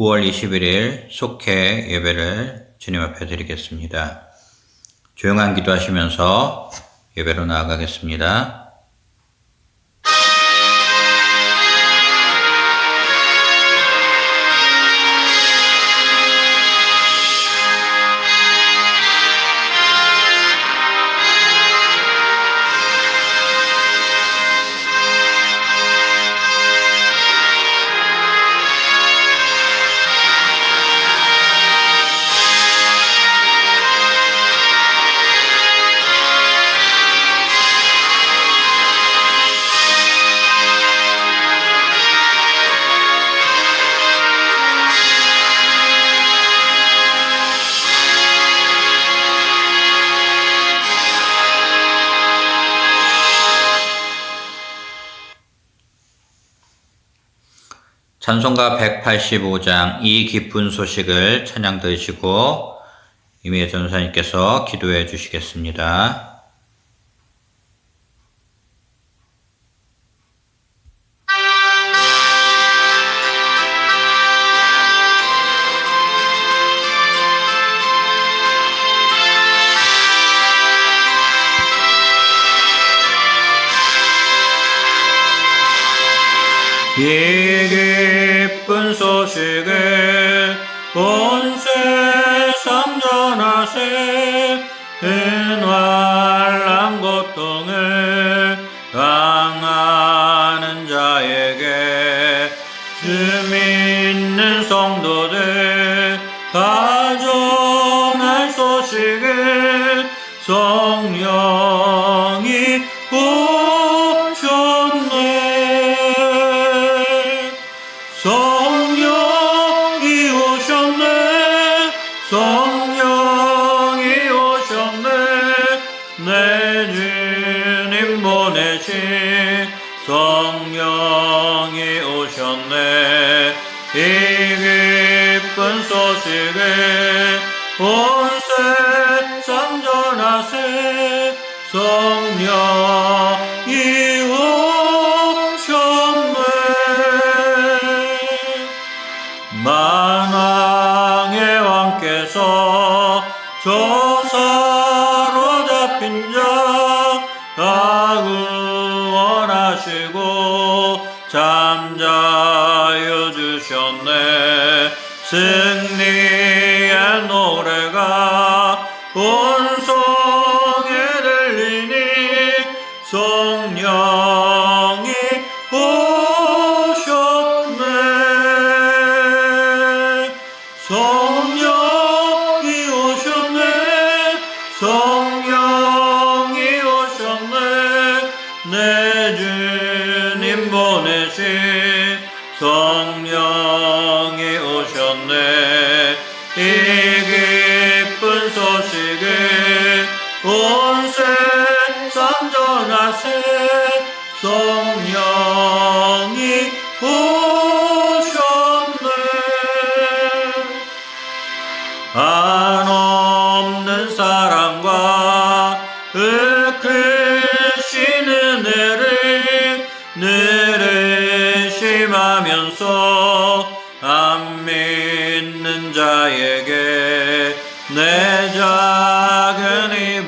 9월 21일 속회 예배를 주님 앞에 드리겠습니다. 조용한 기도하시면서 예배로 나아가겠습니다. 찬송가 185장 이 기쁜 소식을 찬양 들으시고 이미혜 전사님께서 기도해 주시겠습니다. 소식을 온 세상 전하세 은활 기쁜 소식을 온 세상 전하세 성령 승리의 노래가 온 성에 들리니 성령이 오셨네. 성령 믿는 자에게 내 작은 입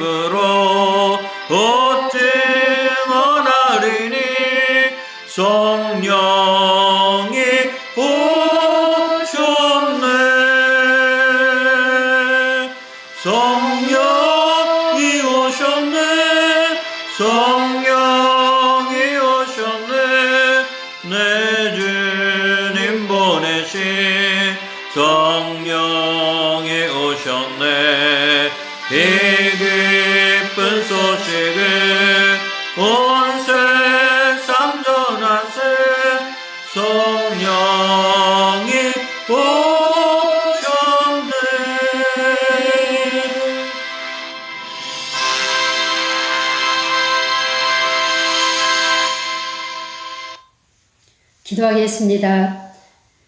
기도하겠습니다.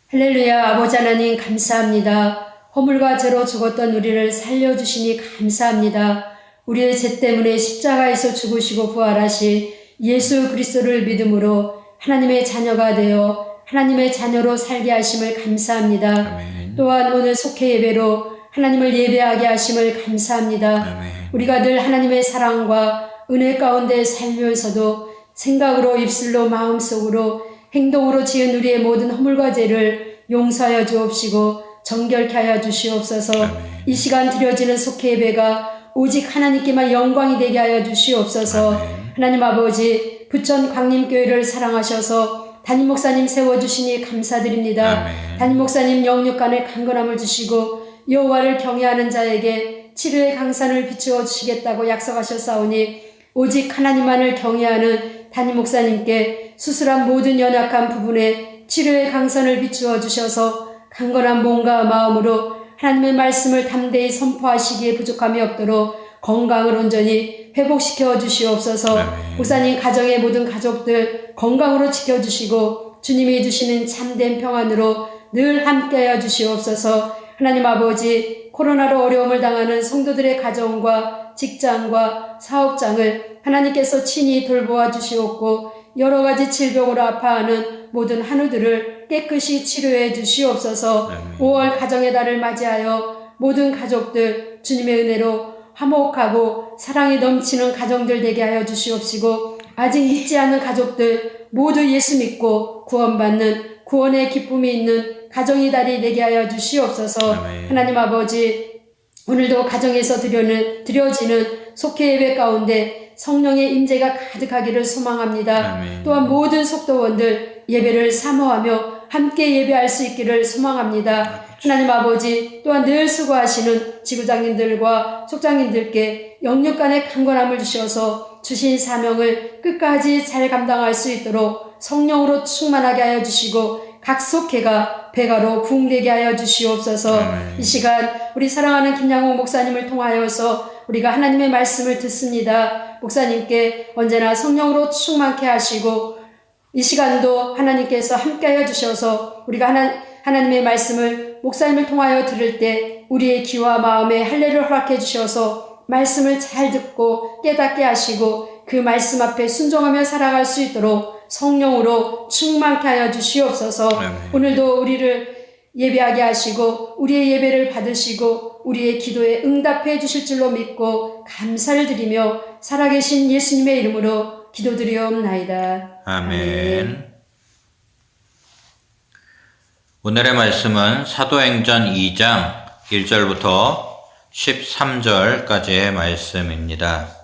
할렐루야 아버지 하나님 감사합니다. 허물과 죄로 죽었던 우리를 살려주시니 감사합니다. 우리의 죄 때문에 십자가에서 죽으시고 부활하신 예수 그리스도를 믿음으로 하나님의 자녀가 되어 하나님의 자녀로 살게 하심을 감사합니다. 아멘. 또한 오늘 속회 예배로 하나님을 예배하게 하심을 감사합니다. 아멘. 우리가 늘 하나님의 사랑과 은혜 가운데 살면서도 생각으로 입술로 마음속으로 행동으로 지은 우리의 모든 허물과 죄를 용서하여 주옵시고 정결케 하여 주시옵소서. 이 시간 드려지는 속회 예배가 오직 하나님께만 영광이 되게 하여 주시옵소서. 하나님 아버지 부천 광림교회를 사랑하셔서 담임 목사님 세워주시니 감사드립니다. 담임 목사님 영육간에 강건함을 주시고 여호와를 경외하는 자에게 치료의 강산을 비추어 주시겠다고 약속하셨사오니 오직 하나님만을 경외하는 담임 목사님께 수술한 모든 연약한 부분에 치료의 강산을 비추어 주셔서 강건한 몸과 마음으로 하나님의 말씀을 담대히 선포하시기에 부족함이 없도록 건강을 온전히 회복시켜 주시옵소서. 아멘. 목사님 가정의 모든 가족들 건강으로 지켜주시고 주님이 주시는 참된 평안으로 늘 함께하여 주시옵소서. 하나님 아버지 코로나로 어려움을 당하는 성도들의 가정과 직장과 사업장을 하나님께서 친히 돌보아 주시옵고 여러 가지 질병으로 아파하는 모든 한우들을 깨끗이 치료해 주시옵소서. 아멘. 5월 가정의 달을 맞이하여 모든 가족들 주님의 은혜로 화목하고 사랑이 넘치는 가정들 되게 하여 주시옵시고 아직 믿지 않는 가족들 모두 예수 믿고 구원받는 구원의 기쁨이 있는 가정의 달이 되게 하여 주시옵소서. 아멘. 하나님 아버지 오늘도 가정에서 드려는 드려지는 속회 예배 가운데 성령의 임재가 가득하기를 소망합니다. 아멘. 또한 모든 속도원들 예배를 사모하며 함께 예배할 수 있기를 소망합니다. 하나님 아버지 또한 늘 수고하시는 지구장님들과 속장님들께 영육 간의 강건함을 주셔서 주신 사명을 끝까지 잘 감당할 수 있도록 성령으로 충만하게 하여 주시고 각 속회가 배가로 부흥되게 하여 주시옵소서 아멘. 이 시간 우리 사랑하는 김양호 목사님을 통하여서 우리가 하나님의 말씀을 듣습니다. 목사님께 언제나 성령으로 충만케 하시고 이 시간도 하나님께서 함께하여 주셔서 우리가 하나, 하나님의 말씀을 목사님을 통하여 들을 때 우리의 귀와 마음에 할례를 허락해 주셔서 말씀을 잘 듣고 깨닫게 하시고 그 말씀 앞에 순종하며 살아갈 수 있도록 성령으로 충만케 하여 주시옵소서 아멘. 오늘도 우리를 예배하게 하시고 우리의 예배를 받으시고 우리의 기도에 응답해 주실 줄로 믿고 감사를 드리며 살아계신 예수님의 이름으로 기도드리옵나이다. 아멘. 오늘의 말씀은 사도행전 2장 1절부터 13절까지의 말씀입니다.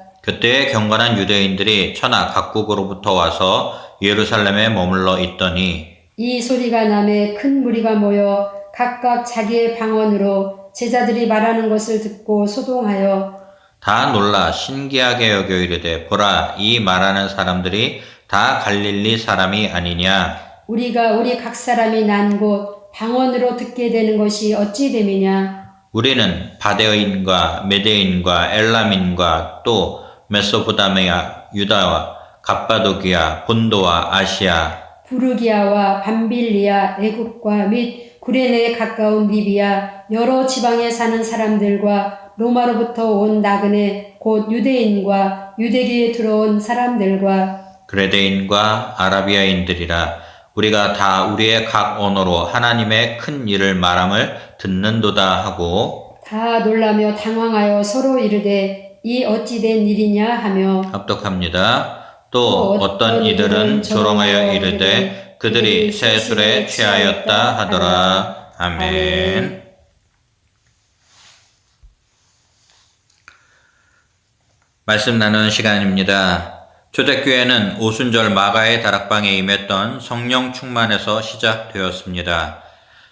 그때 경건한 유대인들이 천하 각국으로부터 와서 예루살렘에 머물러 있더니 이 소리가 남에 큰 무리가 모여 각각 자기의 방언으로 제자들이 말하는 것을 듣고 소동하여 다 놀라 신기하게 여겨 이르되 보라 이 말하는 사람들이 다 갈릴리 사람이 아니냐? 우리가 우리 각 사람이 난 곳 방언으로 듣게 되는 것이 어찌 됨이냐? 우리는 바데인과 메데인과 엘람인과 또 메소포다미아 유다와 갑바도기아 본도와 아시아 부르기아와 밤빌리아 애국과 및 구레네에 가까운 리비아 여러 지방에 사는 사람들과 로마로부터 온 나그네 곧 유대인과 유대교에 들어온 사람들과 그레데인과 아라비아인들이라 우리가 다 우리의 각 언어로 하나님의 큰 일을 말함을 듣는도다 하고 다 놀라며 당황하여 서로 이르되 이 어찌 된 일이냐 하며 합독합니다. 또또 어떤 이들은 조롱하여 이르되 그들이 세술에 취하였다 하더라. 아멘. 말씀 나누는 시간입니다. 초대교회는 오순절 마가의 다락방에 임했던 성령 충만에서 시작되었습니다.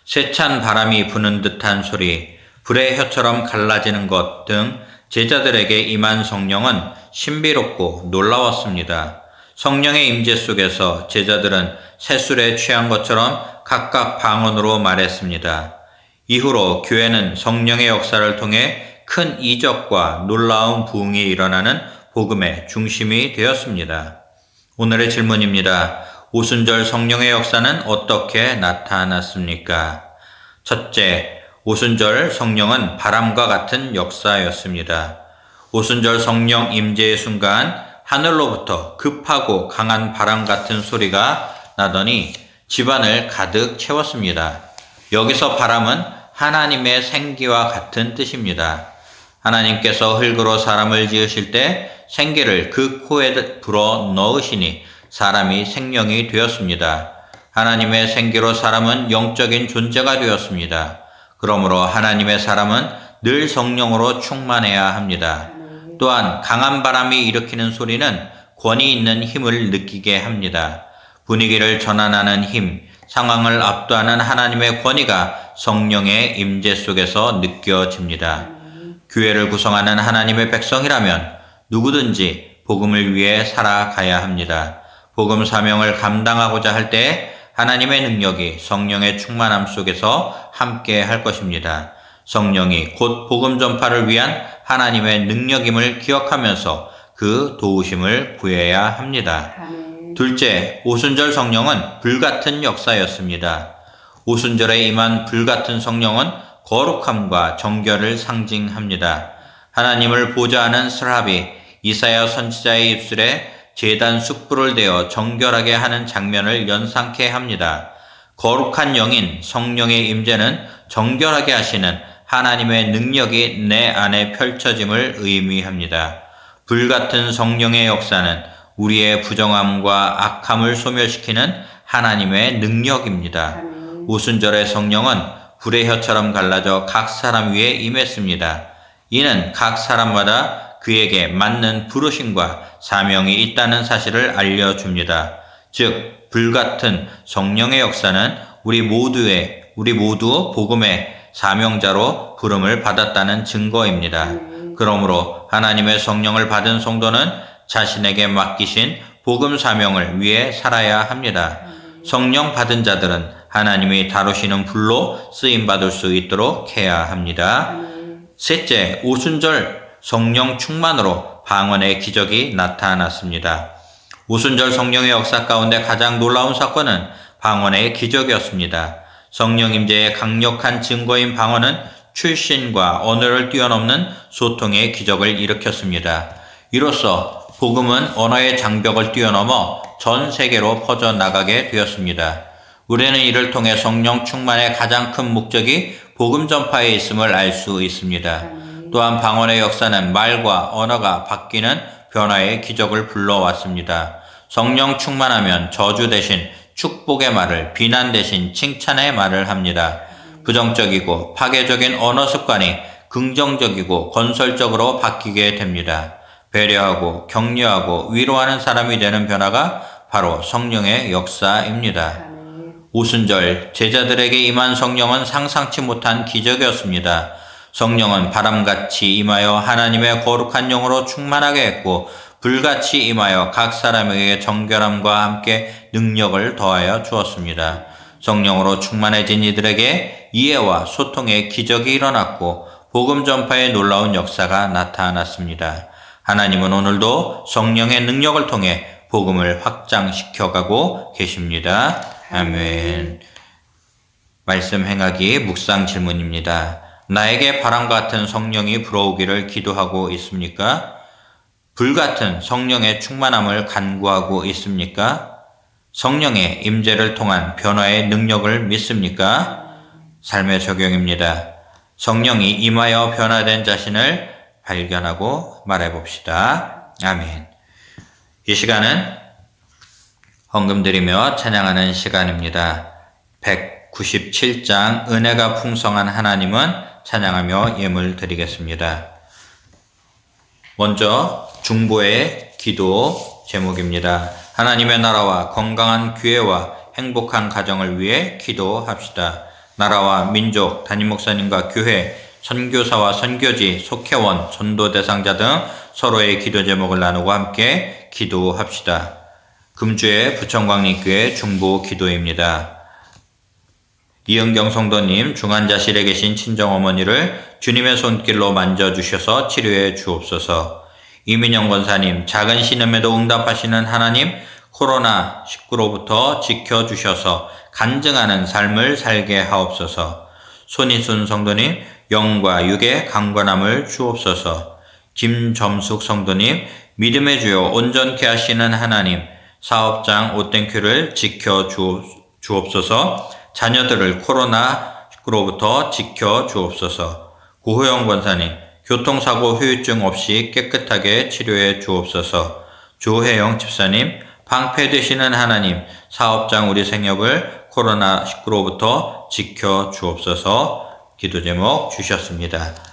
세찬 바람이 부는 듯한 소리, 불의 혀처럼 갈라지는 것 등 제자들에게 임한 성령은 신비롭고 놀라웠습니다. 성령의 임재 속에서 제자들은 새술에 취한 것처럼 각각 방언으로 말했습니다. 이후로 교회는 성령의 역사를 통해 큰 이적과 놀라운 부흥이 일어나는 복음의 중심이 되었습니다. 오늘의 질문입니다. 오순절 성령의 역사는 어떻게 나타났습니까? 첫째, 오순절 성령은 바람과 같은 역사였습니다. 오순절 성령 임재의 순간 하늘로부터 급하고 강한 바람 같은 소리가 나더니 집안을 가득 채웠습니다. 여기서 바람은 하나님의 생기와 같은 뜻입니다. 하나님께서 흙으로 사람을 지으실 때 생기를 그 코에 불어 넣으시니 사람이 생명이 되었습니다. 하나님의 생기로 사람은 영적인 존재가 되었습니다. 그러므로 하나님의 사람은 늘 성령으로 충만해야 합니다. 또한 강한 바람이 일으키는 소리는 권위 있는 힘을 느끼게 합니다. 분위기를 전환하는 힘, 상황을 압도하는 하나님의 권위가 성령의 임재 속에서 느껴집니다. 교회를 구성하는 하나님의 백성이라면 누구든지 복음을 위해 살아가야 합니다. 복음 사명을 감당하고자 할 때 하나님의 능력이 성령의 충만함 속에서 함께 할 것입니다. 성령이 곧 복음 전파를 위한 하나님의 능력임을 기억하면서 그 도우심을 구해야 합니다. 둘째, 오순절 성령은 불같은 역사였습니다. 오순절에 임한 불같은 성령은 거룩함과 정결을 상징합니다. 하나님을 보좌하는 스랍이 이사야 선지자의 입술에 제단 숯불을 대어 정결하게 하는 장면을 연상케 합니다. 거룩한 영인 성령의 임재는 정결하게 하시는 하나님의 능력이 내 안에 펼쳐짐을 의미합니다. 불같은 성령의 역사는 우리의 부정함과 악함을 소멸시키는 하나님의 능력입니다. 오순절의 성령은 불의 혀처럼 갈라져 각 사람 위에 임했습니다. 이는 각 사람마다 그에게 맞는 부르심과 사명이 있다는 사실을 알려줍니다. 즉, 불같은 성령의 역사는 우리 모두의, 우리 모두 복음의 사명자로 부름을 받았다는 증거입니다. 그러므로 하나님의 성령을 받은 성도는 자신에게 맡기신 복음 사명을 위해 살아야 합니다. 성령 받은 자들은 하나님이 다루시는 불로 쓰임 받을 수 있도록 해야 합니다. 셋째, 오순절 성령 충만으로 방언의 기적이 나타났습니다. 오순절 성령의 역사 가운데 가장 놀라운 사건은 방언의 기적이었습니다. 성령 임재의 강력한 증거인 방언은 출신과 언어를 뛰어넘는 소통의 기적을 일으켰습니다. 이로써 복음은 언어의 장벽을 뛰어넘어 전 세계로 퍼져나가게 되었습니다. 우리는 이를 통해 성령 충만의 가장 큰 목적이 복음 전파에 있음을 알 수 있습니다. 또한 방언의 역사는 말과 언어가 바뀌는 변화의 기적을 불러왔습니다. 성령 충만하면 저주 대신 축복의 말을, 비난 대신 칭찬의 말을 합니다. 부정적이고 파괴적인 언어 습관이 긍정적이고 건설적으로 바뀌게 됩니다. 배려하고 격려하고 위로하는 사람이 되는 변화가 바로 성령의 역사입니다. 오순절 제자들에게 임한 성령은 상상치 못한 기적이었습니다. 성령은 바람같이 임하여 하나님의 거룩한 영으로 충만하게 했고 불같이 임하여 각 사람에게 정결함과 함께 능력을 더하여 주었습니다. 성령으로 충만해진 이들에게 이해와 소통의 기적이 일어났고 복음 전파의 놀라운 역사가 나타났습니다. 하나님은 오늘도 성령의 능력을 통해 복음을 확장시켜 가고 계십니다. 아멘. 말씀 행하기 묵상 질문입니다. 나에게 바람 같은 성령이 불어오기를 기도하고 있습니까? 불 같은 성령의 충만함을 간구하고 있습니까? 성령의 임재를 통한 변화의 능력을 믿습니까? 삶의 적용입니다. 성령이 임하여 변화된 자신을 발견하고 말해봅시다. 아멘. 이 시간은 헌금 드리며 찬양하는 시간입니다. 197장 은혜가 풍성한 하나님은 찬양하며 예물 드리겠습니다. 먼저 중보의 기도 제목입니다. 하나님의 나라와 건강한 교회와 행복한 가정을 위해 기도합시다. 나라와 민족, 담임 목사님과 교회, 선교사와 선교지, 속회원, 전도 대상자 등 서로의 기도 제목을 나누고 함께 기도합시다. 금주의 부천광림교회 중보 기도입니다. 이은경 성도님 중환자실에 계신 친정어머니를 주님의 손길로 만져주셔서 치료해 주옵소서. 이민영 권사님 작은 신음에도 응답하시는 하나님 코로나19로부터 지켜주셔서 간증하는 삶을 살게 하옵소서. 손희순 성도님 영과 육의 강건함을 주옵소서. 김점숙 성도님 믿음의 주요 온전케 하시는 하나님 사업장 오땡큐를 지켜 주- 주옵소서. 자녀들을 코로나19로부터 지켜 주옵소서. 고호영 권사님 교통사고 후유증 없이 깨끗하게 치료해 주옵소서. 조혜영 집사님 방패 되시는 하나님 사업장 우리 생업을 코로나19로부터 지켜 주옵소서. 기도 제목 주셨습니다.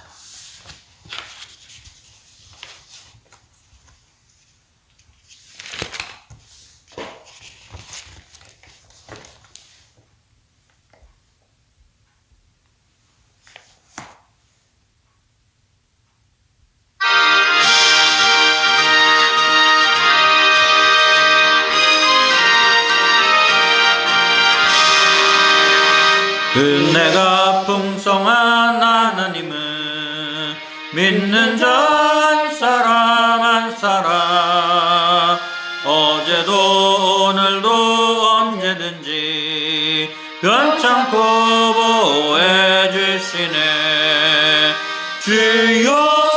주시네. 주여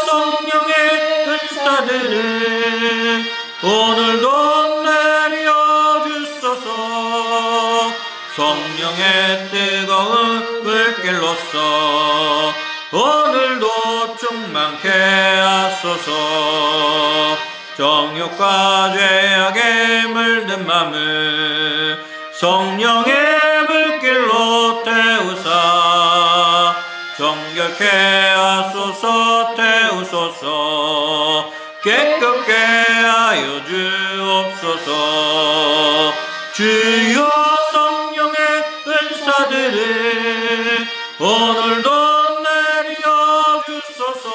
성령의 은사들을 오늘도 내려 주소서. 성령의 뜨거운 불길로서 오늘도 충만케 하소서. 정욕과 죄악에 물든 맘을 성령의 정결케 하소서 태우소서 깨끗게 하여 주옵소서. 주여 성령의 은사들을 오늘도 내려 주소서.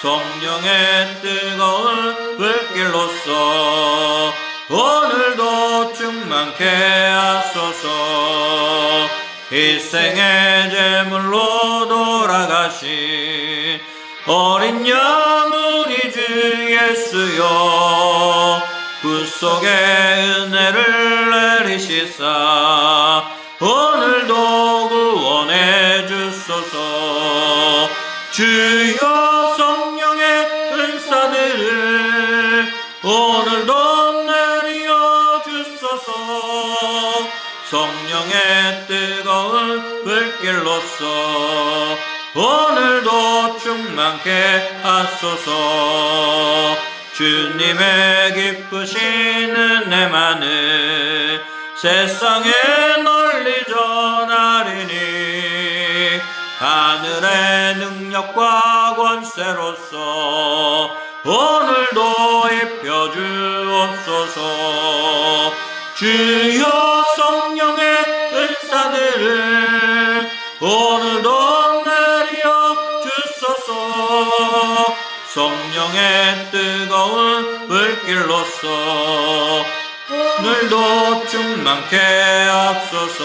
성령의 뜨거운 불길로서 오늘도 충만케 하소서 일생의 제물로 돌아가신 어린 양 우리 주 예수여 구속의 은혜를 내리시사 불길로서 오늘도 충만케 하소서. 주님의 기쁘신 은혜만을 세상에 널리 전하리니 하늘의 능력과 권세로서 오늘도 입혀주옵소서. 주여 오늘도 내려 주소서 성령의 뜨거운 불길로서 오늘도 충만케 하소서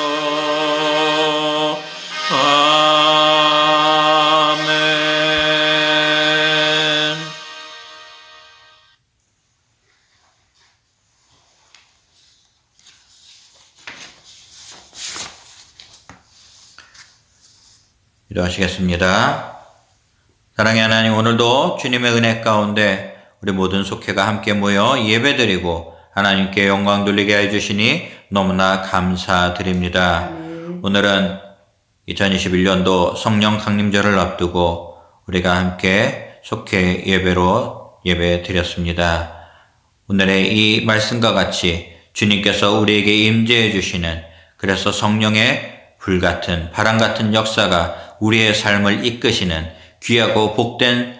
기도하시겠습니다. 사랑의 하나님, 오늘도 주님의 은혜 가운데 우리 모든 속회가 함께 모여 예배드리고 하나님께 영광 돌리게 해주시니 너무나 감사드립니다. 오늘은 2021년도 성령 강림절을 앞두고 우리가 함께 속회 예배로 예배 드렸습니다. 오늘의 이 말씀과 같이 주님께서 우리에게 임재해 주시는 그래서 성령의 불 같은 바람 같은 역사가 우리의 삶을 이끄시는 귀하고 복된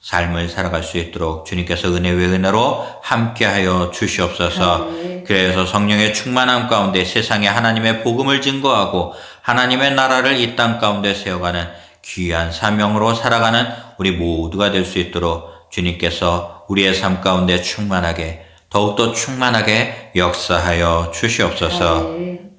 삶을 살아갈 수 있도록 주님께서 은혜 외 은혜로 함께하여 주시옵소서. 그래서 성령의 충만함 가운데 세상에 하나님의 복음을 증거하고 하나님의 나라를 이 땅 가운데 세워가는 귀한 사명으로 살아가는 우리 모두가 될 수 있도록 주님께서 우리의 삶 가운데 충만하게 더욱더 충만하게 역사하여 주시옵소서. 아멘.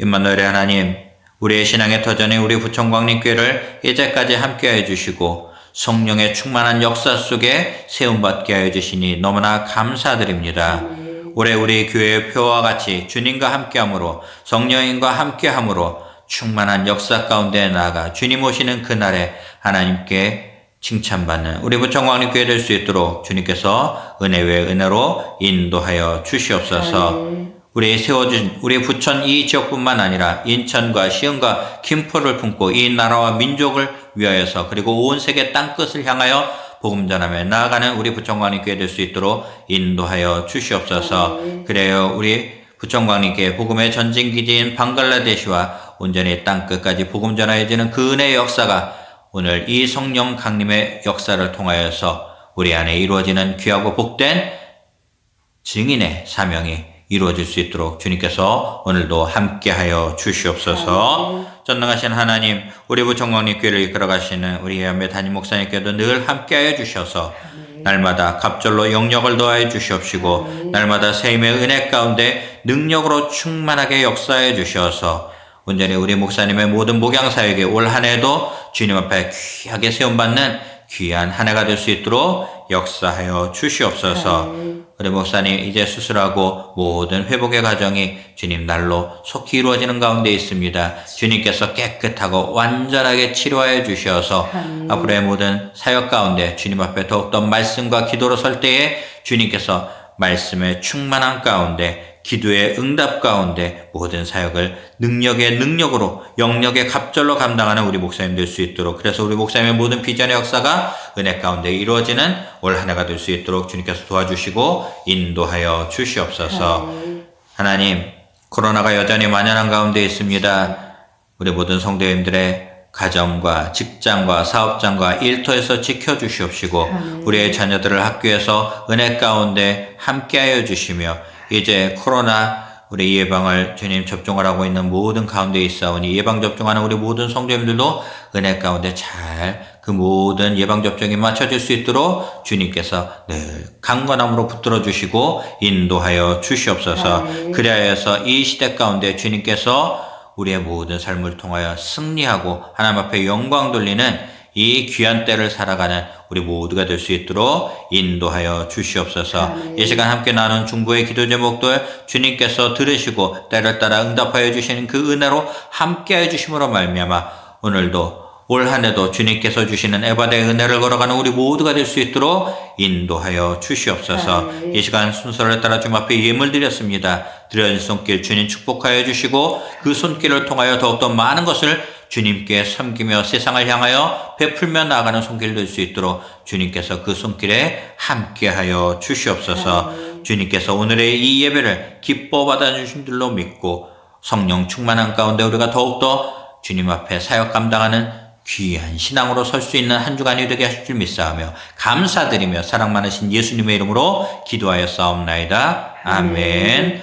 임마누엘의 하나님, 우리의 신앙의 터전에 우리 부천광림교회를 이제까지 함께하여 주시고 성령의 충만한 역사 속에 세움받게 하여 주시니 너무나 감사드립니다. 올해 우리 교회의 표와 같이 주님과 함께함으로 성령님과 함께함으로 충만한 역사 가운데 나아가 주님 오시는 그날에 하나님께 칭찬받는 우리 부천광림교회 될 수 있도록 주님께서 은혜 외 은혜로 인도하여 주시옵소서. 우리 세워준 우리 부천 이 지역뿐만 아니라 인천과 시흥과 김포를 품고 이 나라와 민족을 위하여서 그리고 온 세계 땅끝을 향하여 복음 전하며 나아가는 우리 부천광림 교회 될수 있도록 인도하여 주시옵소서. 그래요 우리 부천광림교회 복음의 전진 기지인 방글라데시와 온전히 땅끝까지 복음 전하여지는 그 은혜의 역사가 오늘 이 성령 강림의 역사를 통하여서 우리 안에 이루어지는 귀하고 복된 증인의 사명이 이루어질 수 있도록 주님께서 오늘도 함께하여 주시옵소서. 전능하신 하나님, 우리 부천광리 교회를 이끌어가시는 우리 예언의 담임 목사님께도 늘 함께하여 주셔서 날마다 갑절로 영역을 더하여 주시옵시고 날마다 세임의 은혜 가운데 능력으로 충만하게 역사해 주셔서 온전히 우리 목사님의 모든 목양 사역에 올 한 해도 주님 앞에 귀하게 세움받는 귀한 한 해가 될 수 있도록 역사하여 주시옵소서. 우리 목사님 이제 수술하고 모든 회복의 과정이 주님 날로 속히 이루어지는 가운데 있습니다. 주님께서 깨끗하고 완전하게 치료하여 주셔서 앞으로의 모든 사역 가운데 주님 앞에 더욱더 말씀과 기도로 설 때에 주님께서 말씀의 충만한 가운데 기도의 응답 가운데 모든 사역을 능력의 능력으로 영역의 갑절로 감당하는 우리 목사님 될 수 있도록 그래서 우리 목사님의 모든 비전의 역사가 은혜 가운데 이루어지는 올 한 해가 될 수 있도록 주님께서 도와주시고 인도하여 주시옵소서. 하나님, 코로나가 여전히 만연한 가운데 있습니다. 우리 모든 성도님들의 가정과 직장과 사업장과 일터에서 지켜주시옵시고 우리의 자녀들을 학교에서 은혜 가운데 함께하여 주시며 이제 코로나 우리 예방을 주님 접종을 하고 있는 모든 가운데 있사오니 예방 접종하는 우리 모든 성도님들도 은혜 가운데 잘 그 모든 예방 접종이 맞춰질 수 있도록 주님께서 늘 강건함으로 붙들어 주시고 인도하여 주시옵소서. 그리하여서 이 시대 가운데 주님께서 우리의 모든 삶을 통하여 승리하고 하나님 앞에 영광 돌리는 이 귀한 때를 살아가는 우리 모두가 될 수 있도록 인도하여 주시옵소서. 이 시간 함께 나눈 중보의 기도 제목도 주님께서 들으시고 때를 따라 응답하여 주시는 그 은혜로 함께하여 주심으로 말미암아 오늘도 올 한 해도 주님께서 주시는 에바의 은혜를 걸어가는 우리 모두가 될 수 있도록 인도하여 주시옵소서. 이 시간 순서를 따라 주님 앞에 예물 드렸습니다. 드려진 손길 주님 축복하여 주시고 그 손길을 통하여 더욱더 많은 것을 주님께 섬기며 세상을 향하여 베풀며 나아가는 손길 될 수 있도록 주님께서 그 손길에 함께하여 주시옵소서. 주님께서 오늘의 이 예배를 기뻐 받아주신 줄로 믿고 성령 충만한 가운데 우리가 더욱더 주님 앞에 사역 감당하는 귀한 신앙으로 설 수 있는 한 주간이 되게 하실 줄 믿사하며 감사드리며 사랑 많으신 예수님의 이름으로 기도하여 싸움나이다. 아멘.